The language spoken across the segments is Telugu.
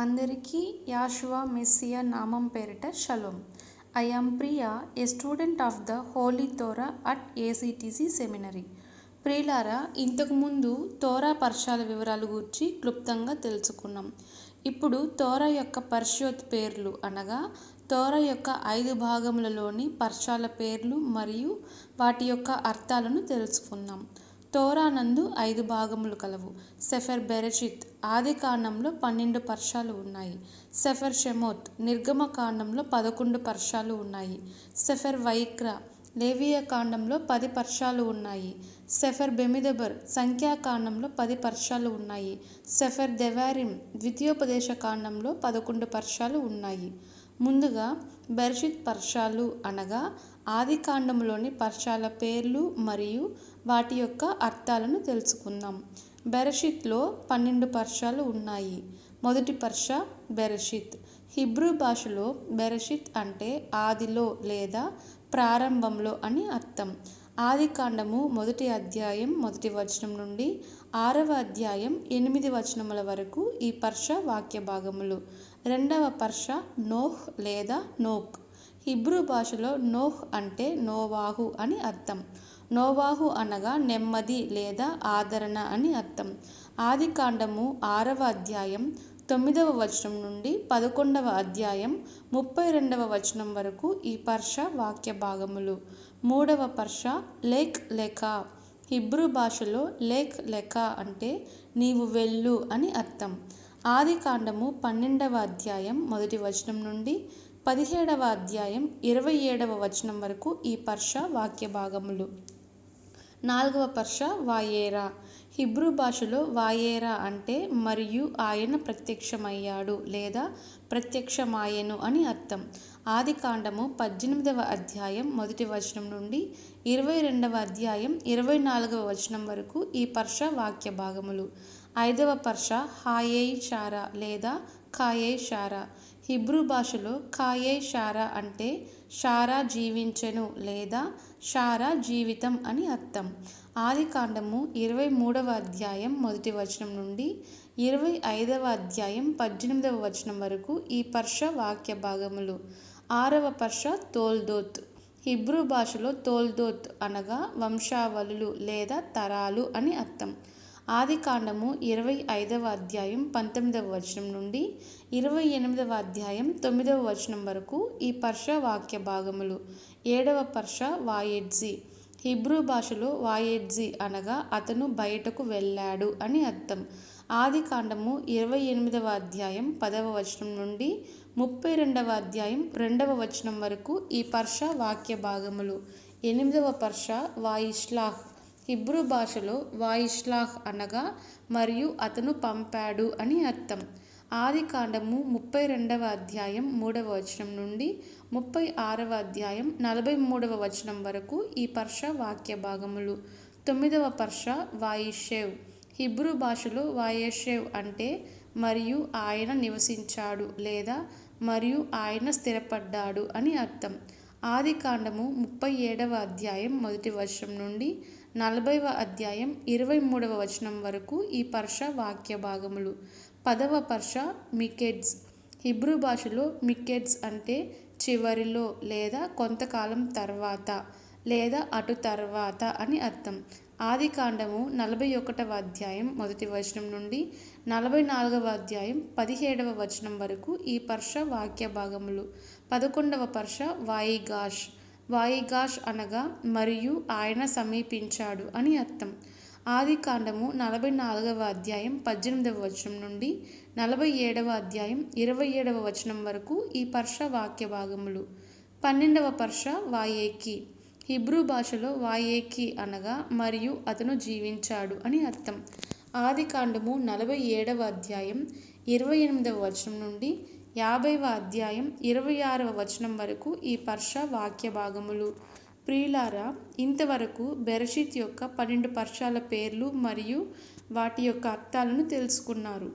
అందరికీ యాష్వా మెస్సియా నామం పేరిట shalom I am Priya a student of the holy Torah at ACTC seminary. ప్రియులారా ఇంతకుముందు తోరా పర్షాల వివరాలు గురించి క్లుప్తంగా తెలుసుకున్నాం. ఇప్పుడు తోరా యొక్క పరిషత్ పేర్లు అనగా తోరా యొక్క ఐదు భాగములలోని పర్షాల పేర్లు మరియు వాటి యొక్క అర్థాలను తెలుసుకుందాం. తోరానందు ఐదు భాగములు కలవు. సెఫర్ బెరచిత్ ఆది కాండంలో పన్నెండు పర్షాలు ఉన్నాయి. సెఫర్ షెమోత్ నిర్గమ కాండంలో పదకొండు పర్షాలు ఉన్నాయి. సెఫర్ వైక్ర లేవియ కాండంలో పది పర్షాలు ఉన్నాయి. సెఫర్ బెమిదబర్ సంఖ్యాకాండంలో పది పర్షాలు ఉన్నాయి. సెఫర్ దెవారిం ద్వితీయోపదేశ కాండంలో పదకొండు పర్షాలు ఉన్నాయి. ముందుగా బెర్షిత్ పర్షాలు అనగా ఆది కాండంలోని పర్షాల పేర్లు మరియు వాటి యొక్క అర్థాలను తెలుసుకుందాం. బెరషిత్లో పన్నెండు పర్షాలు ఉన్నాయి. మొదటి పర్ష బెరషిత్. హిబ్రూ భాషలో బెరషిత్ అంటే ఆదిలో లేదా ప్రారంభంలో అని అర్థం. ఆది కాండము మొదటి అధ్యాయం మొదటి వచనం నుండి ఆరవ అధ్యాయం ఎనిమిది వచనముల వరకు ఈ పర్ష వాక్య భాగములు. రెండవ పర్ష నోహ్ లేదా నోక్. హిబ్రూ భాషలో నోహ్ అంటే నోవాహు అని అర్థం. నోవాహు అనగా నెమ్మది లేదా ఆదరణ అని అర్థం. ఆది కాండము ఆరవ అధ్యాయం తొమ్మిదవ వచనం నుండి పదకొండవ అధ్యాయం ముప్పై రెండవ వచనం వరకు ఈ పర్ష వాక్య భాగములు. మూడవ పర్ష లేక్ లెక. హిబ్రూ భాషలో లేక్ లెక అంటే నీవు వెళ్ళు అని అర్థం. ఆది కాండము పన్నెండవ అధ్యాయం మొదటి వచనం నుండి పదిహేడవ అధ్యాయం ఇరవై ఏడవ వచనం వరకు ఈ పర్ష వాక్య భాగములు. నాలుగవ పర్ష వాయేరా. హిబ్రూ భాషలో వాయేరా అంటే మరియు ఆయన ప్రత్యక్షమయ్యాడు లేదా ప్రత్యక్షమాయెను అని అర్థం. ఆది కాండము పద్దెనిమిదవ అధ్యాయం మొదటి వచనం నుండి ఇరవై రెండవ అధ్యాయం ఇరవై నాలుగవ వచనం వరకు ఈ పర్ష వాక్య భాగములు. ఐదవ పర్ష హాయే షారా లేదా ఖాయే షారా. హిబ్రూ భాషలో ఖాయే షారా అంటే షారా జీవించెను లేదా షారా జీవితం అని అర్థం. ఆది కాండము ఇరవై మూడవ అధ్యాయం మొదటి వచనం నుండి ఇరవై ఐదవ అధ్యాయం పద్దెనిమిదవ వచనం వరకు ఈ పర్ష వాక్య భాగములు. ఆరవ పర్ష తోల్దోత్. హిబ్రూ భాషలో తోల్దోత్ అనగా వంశావళులు లేదా తరాలు అని అర్థం. ఆది కాండము ఇరవై ఐదవ అధ్యాయం పంతొమ్మిదవ వచనం నుండి ఇరవై ఎనిమిదవ అధ్యాయం తొమ్మిదవ వచనం వరకు ఈ పర్ష వాక్య భాగములు. ఏడవ పర్ష వాయెడ్జి. హిబ్రూ భాషలో వాయెడ్జి అనగా అతను బయటకు వెళ్ళాడు అని అర్థం. ఆది కాండము ఇరవై ఎనిమిదవ అధ్యాయం పదవ వచనం నుండి ముప్పై రెండవ అధ్యాయం రెండవ వచనం వరకు ఈ పర్ష వాక్య భాగములు. ఎనిమిదవ పర్ష వాయిష్లాహ్. హిబ్రూ భాషలో వాయిష్లాహ్ అనగా మరియు అతను పంపాడు అని అర్థం. ఆది కాండము ముప్పై రెండవ అధ్యాయం మూడవ వచనం నుండి ముప్పై ఆరవ అధ్యాయం నలభై మూడవ వచనం వరకు ఈ పర్ష వాక్య భాగములు తొమ్మిదవ పర్ష వాయిషేవ్. హిబ్రూ భాషలో వాయేషేవ్ అంటే మరియు ఆయన నివసించాడు లేదా మరియు ఆయన స్థిరపడ్డాడు అని అర్థం. ఆది కాండము ముప్పై ఏడవ అధ్యాయం మొదటి వచనం నుండి నలభైవ అధ్యాయం ఇరవై మూడవ వచనం వరకు ఈ పర్ష వాక్య భాగములు పదవ పర్ష మికెడ్స్ హిబ్రూ భాషలో మికెడ్స్ అంటే చివరిలో లేదా కొంతకాలం తర్వాత లేదా అటు తర్వాత అని అర్థం. ఆది కాండము నలభై ఒకటవ అధ్యాయం మొదటి వచనం నుండి నలభై నాలుగవ అధ్యాయం పదిహేడవ వచనం వరకు ఈ పర్ష వాక్య భాగములు. పదకొండవ పర్ష వాయిగాష్. వాయిగాష్ అనగా మరియు ఆయన సమీపించాడు అని అర్థం. ఆది కాండము నలభై నాలుగవ అధ్యాయం పద్దెనిమిదవ వచనం నుండి నలభై ఏడవ అధ్యాయం ఇరవై ఏడవ వచనం వరకు ఈ పర్ష వాక్య భాగములు. పన్నెండవ పర్ష వాయేకి. హిబ్రూ భాషలో వాయేకి అనగా మరియు అతను జీవించాడు అని అర్థం. ఆది కాండము నలభై ఏడవ అధ్యాయం ఇరవై ఎనిమిదవ వచనం నుండి యాభైవ అధ్యాయం ఇరవై ఆరవ వచనం వరకు ఈ పర్ష వాక్య భాగములు. ప్రియులారా ఇంతవరకు బెరషిత్ యొక్క పన్నెండు పర్షాల పేర్లు మరియు వాటి యొక్క అర్థాలను తెలుసుకున్నారు.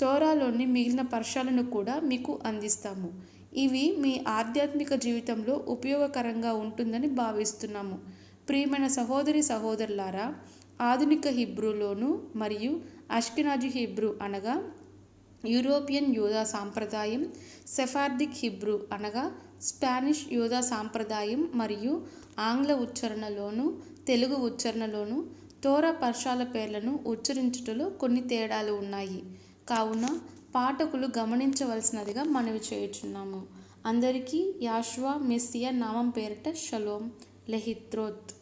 తోరాలోని మిగిలిన పర్షాలను కూడా మీకు అందిస్తాము. ఇవి మీ ఆధ్యాత్మిక జీవితంలో ఉపయోగకరంగా ఉంటుందని భావిస్తున్నాము. ప్రియమైన సహోదరి సహోదరులారా ఆధునిక హిబ్రూలోను మరియు అష్కినాజీ హిబ్రూ అనగా యూరోపియన్ యూదా సాంప్రదాయం సెఫార్దిక్ హిబ్రూ అనగా స్పానిష్ యూదా సాంప్రదాయం మరియు ఆంగ్ల ఉచ్చారణలోను తెలుగు ఉచ్చారణలోను తోర పర్షాల పేర్లను ఉచ్చరించుటలో కొన్ని తేడాలు ఉన్నాయి. కావున పాఠకులు గమనించవలసినదిగా మనవి చేయుచున్నాము. అందరికీ యాష్వా మెస్సియా నామం పేరిట షలోం లెహిత్రోత్.